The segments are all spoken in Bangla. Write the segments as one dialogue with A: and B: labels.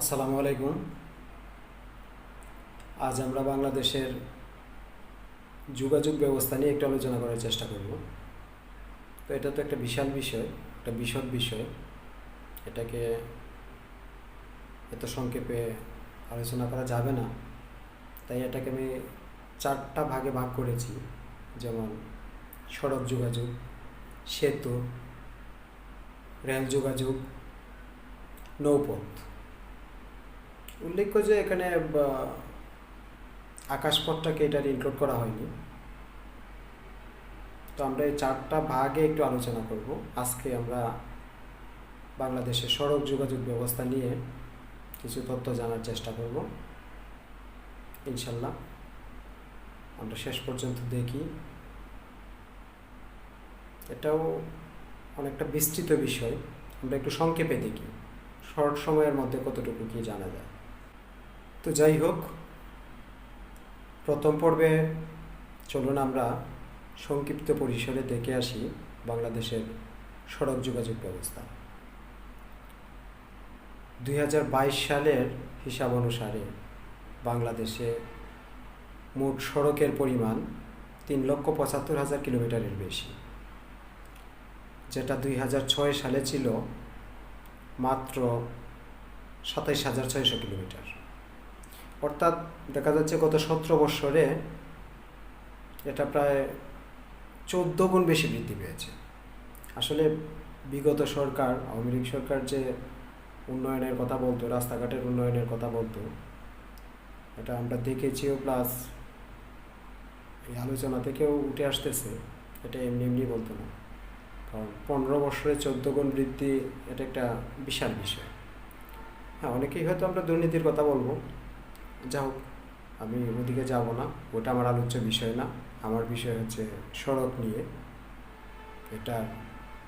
A: আসসালামু আলাইকুম। আজ আমরা বাংলাদেশের যোগাযোগ ব্যবস্থা নিয়ে একটু আলোচনা করার চেষ্টা করব। তো এটা তো একটা বিশাল বিষয়, একটা বিশদ বিষয়। এটাকে এত সংক্ষেপে আলোচনা করা যাবে না। তাই এটাকে আমি চারটা ভাগে ভাগ করেছি। যেমন সড়ক যোগাযোগ, সেতু, রেল যোগাযোগ, নৌপথ। উল্লেখ্য যে এখানে আকাশপথটাকে এটার ইনক্লুড করা হয়নি। তো আমরা এই চারটা ভাগে একটু আলোচনা করব। আজকে আমরা বাংলাদেশের সড়ক যোগাযোগ ব্যবস্থা নিয়ে কিছু তথ্য জানার চেষ্টা করব। ইনশাল্লাহ। আমরা শেষ পর্যন্ত দেখি। এটাও অনেকটা বিস্তৃত বিষয়। আমরা একটু সংক্ষেপে দেখি। শর্ট সময়ের মধ্যে কতটুকু কি জানা যায়? তো যাই হোক, প্রথম পর্বে চলুন আমরা সংক্ষিপ্ত পরিসরে দেখে আসি বাংলাদেশের সড়ক যোগাযোগ ব্যবস্থা। দুই হাজার বাইশ সালের হিসাব অনুসারে বাংলাদেশে মোট সড়কের পরিমাণ তিন লক্ষ পঁচাত্তর হাজার কিলোমিটারের বেশি, যেটা দুই হাজার ছয় সালে ছিল মাত্র সাতাইশ হাজার ছয়শো কিলোমিটার। অর্থাৎ দেখা যাচ্ছে গত সতেরো বৎসরে এটা প্রায় চোদ্দ গুণ বেশি বৃদ্ধি পেয়েছে। আসলে বিগত সরকার, আওয়ামী লীগ সরকার যে উন্নয়নের কথা বলতো, রাস্তাঘাটের উন্নয়নের কথা বলতো, এটা আমরা দেখেছিও প্লাস এই আলোচনা থেকেও উঠে আসতেছে, এটা এমনি এমনি বলতো না। কারণ পনেরো বছরে চোদ্দ গুণ বৃদ্ধি এটা একটা বিশাল বিষয়। হ্যাঁ অনেকেই হয়তো আমরা দুর্নীতির কথা বলব যা হোক আমি ওদিকে যাব না, ওটা আমার আলোচ্য বিষয় না। আমার বিষয় হচ্ছে সড়ক নিয়ে। এটা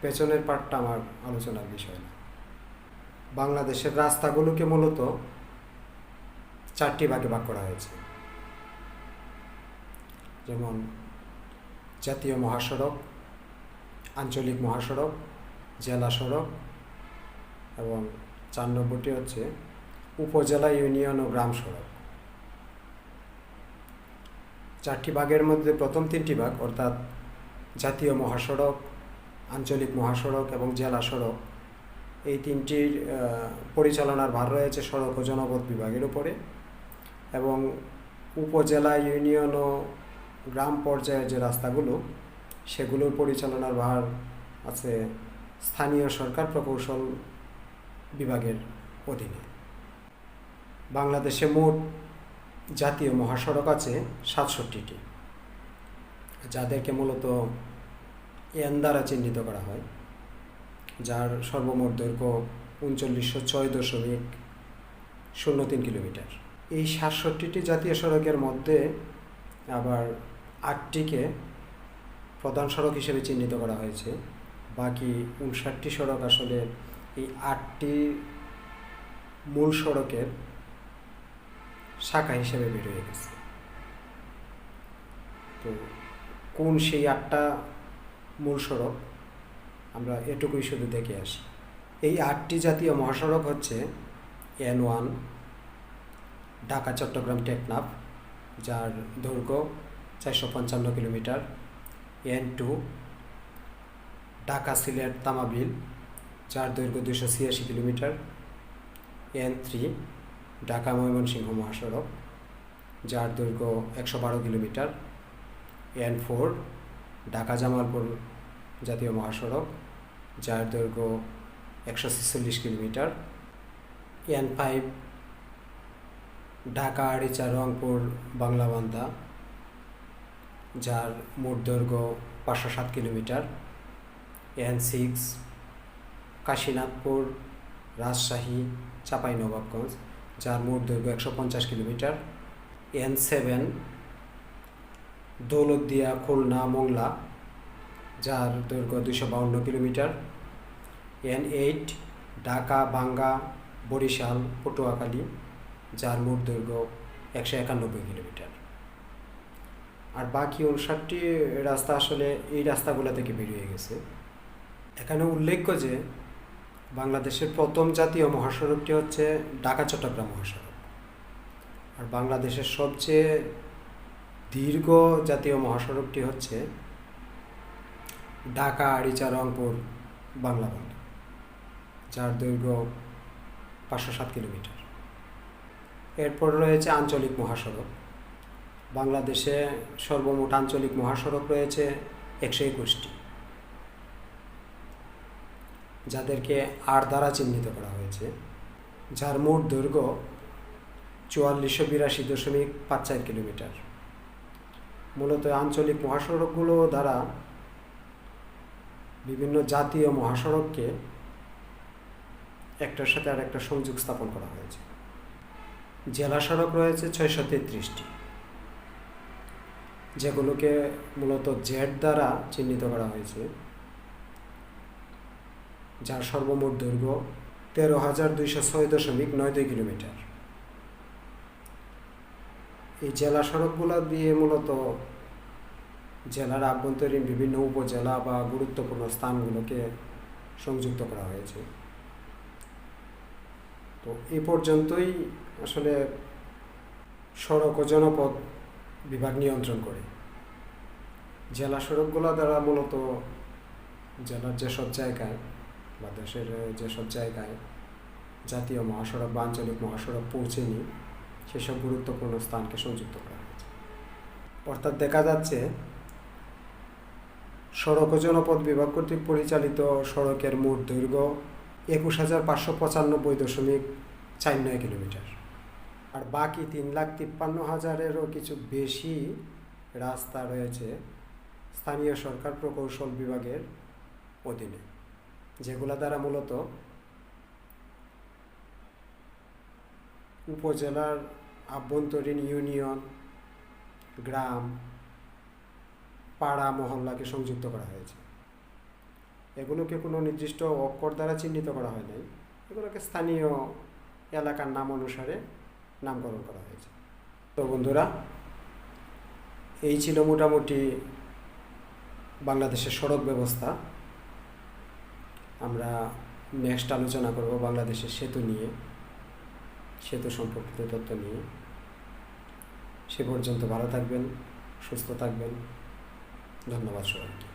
A: পেছনের পার্টটা আমার আলোচনার বিষয় না। বাংলাদেশের রাস্তাগুলোকে মূলত চারটি ভাগে ভাগ করা হয়েছে। যেমন জাতীয় মহাসড়ক, আঞ্চলিক মহাসড়ক, জেলা সড়ক এবং চার নম্বরটি হচ্ছে উপজেলা ইউনিয়ন ও গ্রাম সড়ক। চারটি ভাগের মধ্যে প্রথম তিনটি ভাগ অর্থাৎ জাতীয় মহাসড়ক, আঞ্চলিক মহাসড়ক এবং জেলা সড়ক। এই তিনটির পরিচালনার ভার রয়েছে সড়ক ও জনপথ বিভাগের উপরে এবং উপজেলা, ইউনিয়ন ও গ্রাম পর্যায়ের যে রাস্তাগুলো, সেগুলোর পরিচালনার ভার আছে স্থানীয় সরকার প্রকৌশল বিভাগের অধীনে। বাংলাদেশে মোট জাতীয় মহাসড়ক আছে সাতষট্টিটি, যাদেরকে মূলত এন দ্বারা চিহ্নিত করা হয়, যার সর্বমোট দৈর্ঘ্য উনচল্লিশশো ছয় দশমিক শূন্য তিন কিলোমিটার। এই সাতষট্টিটি জাতীয় সড়কের মধ্যে আবার আটটিকে প্রধান সড়ক হিসেবে চিহ্নিত করা হয়েছে। বাকি উনষাটটি সড়ক আসলে এই আটটি মূল সড়কের শাখা হিসেবে বের হয়ে গেছে। তো কোন সেই আটটা মূল সড়ক, আমরা এটুকুই শুধু দেখে আসি। এই আটটি জাতীয় মহাসড়ক হচ্ছে এন ওয়ান ঢাকা, চট্টগ্রাম, টেকনাফ, যার দৈর্ঘ্য চারশো পঞ্চান্ন kilometre. N two Dhaka, Sylhet, Tamabil, যার দৈর্ঘ্য দুশো ছিয়াশি kilometre. N three Dhaka Mymensingh মহাসড়ক, যার দৈর্ঘ্য একশো বারো kilometre. N four, Dhaka Jamalpur জাতীয় মহাসড়ক, যার দৈর্ঘ্য একশো ছেচল্লিশ kilometre. N five, Dhaka Aricha Rangpur Banglabandha যার মোট দৈর্ঘ্য পাঁচশো সাত kilometre. N six, Kashinathpur, Rajshahi, Chapainawabganj. যার মোট দৈর্ঘ্য একশো পঞ্চাশ kilometre. N seven, Daulatdia, Khulna, Mongla, যার দৈর্ঘ্য দুশো বাউন্ন কিলোমিটার। এন এইট, ঢাকা বাঙ্গা বরিশাল, পটুয়াখালী, যার মোট দৈর্ঘ্য একশো একানব্বই কিলোমিটার। আর বাকি উনষাটটি রাস্তা আসলে এই রাস্তাগুলো থেকে বেরিয়ে গেছে? এখানে উল্লেখ্য যে বাংলাদেশের প্রথম জাতীয় মহাসড়কটি হচ্ছে ঢাকা চট্টগ্রাম মহাসড়ক। আর বাংলাদেশের সবচেয়ে দীর্ঘ জাতীয় মহাসড়কটি হচ্ছে ঢাকা আড়িচা রংপুর, বাংলা যার দৈর্ঘ্য পাঁচশো সাত কিলোমিটার। এরপর রয়েছে আঞ্চলিক মহাসড়ক। বাংলাদেশে সর্বমোট আঞ্চলিক মহাসড়ক রয়েছে একশো একুশটি। যাদেরকে আর দ্বারা চিহ্নিত করা হয়েছে, যার মোট দৈর্ঘ্য চুয়াল্লিশশো বিরাশি দশমিক পাঁচ চার কিলোমিটার। মূলত আঞ্চলিক মহাসড়কগুলো দ্বারা বিভিন্ন জাতীয় মহাসড়ককে একটার সাথে আর একটা সংযোগ স্থাপন করা হয়েছে। জেলা সড়ক রয়েছে ছয়শো তেত্রিশটি। যেগুলোকে মূলত জেড দ্বারা চিহ্নিত করা হয়েছে। যার সর্বমোট দৈর্ঘ্য তেরো হাজার দুইশো ছয় দশমিক নয় দুই কিলোমিটার। এই জেলা সড়কগুলো দিয়ে মূলত জেলার আভ্যন্তরীণ বিভিন্ন উপজেলা বা গুরুত্বপূর্ণ স্থানগুলোকে সংযুক্ত করা হয়েছে। তো এ পর্যন্তই আসলে সড়ক ও জনপদ বিভাগ নিয়ন্ত্রণ করে। জেলা সড়কগুলো দ্বারা মূলত জেলার যেসব জায়গায় বা দেশের যেসব জায়গায় জাতীয় মহাসড়ক বা আঞ্চলিক মহাসড়ক পৌঁছেনি, সেসব গুরুত্বপূর্ণ স্থানকে সংযুক্ত করা হয়েছে। অর্থাৎ দেখা যাচ্ছে, সড়ক ও জনপদ বিভাগ কর্তৃক পরিচালিত সড়কের মোট দৈর্ঘ্য একুশ হাজার পাঁচশো পঁচানব্বই দশমিক চার নয় কিলোমিটার। আর বাকি তিন লাখ তিপ্পান্ন হাজারেরও কিছু বেশি রাস্তা রয়েছে স্থানীয় সরকার প্রকৌশল বিভাগের অধীনে। যেগুলো দ্বারা মূলত উপজেলার আভ্যন্তরীণ ইউনিয়ন, গ্রাম, পাড়া, মহল্লাকে সংযুক্ত করা হয়েছে। এগুলোকে কোনো নির্দিষ্ট অক্ষর দ্বারা চিহ্নিত করা হয় নাই। এগুলোকে স্থানীয় এলাকার নাম অনুসারে নামকরণ করা হয়েছে। তো বন্ধুরা, এই ছিল মোটামুটি বাংলাদেশের সড়ক ব্যবস্থা। আমরা নেক্সট আলোচনা করব বাংলাদেশের সেতু নিয়ে, সেতু সম্পর্কিত তথ্য নিয়ে। সে পর্যন্ত ভালো থাকবেন, সুস্থ থাকবেন। ধন্যবাদ সবাইকে।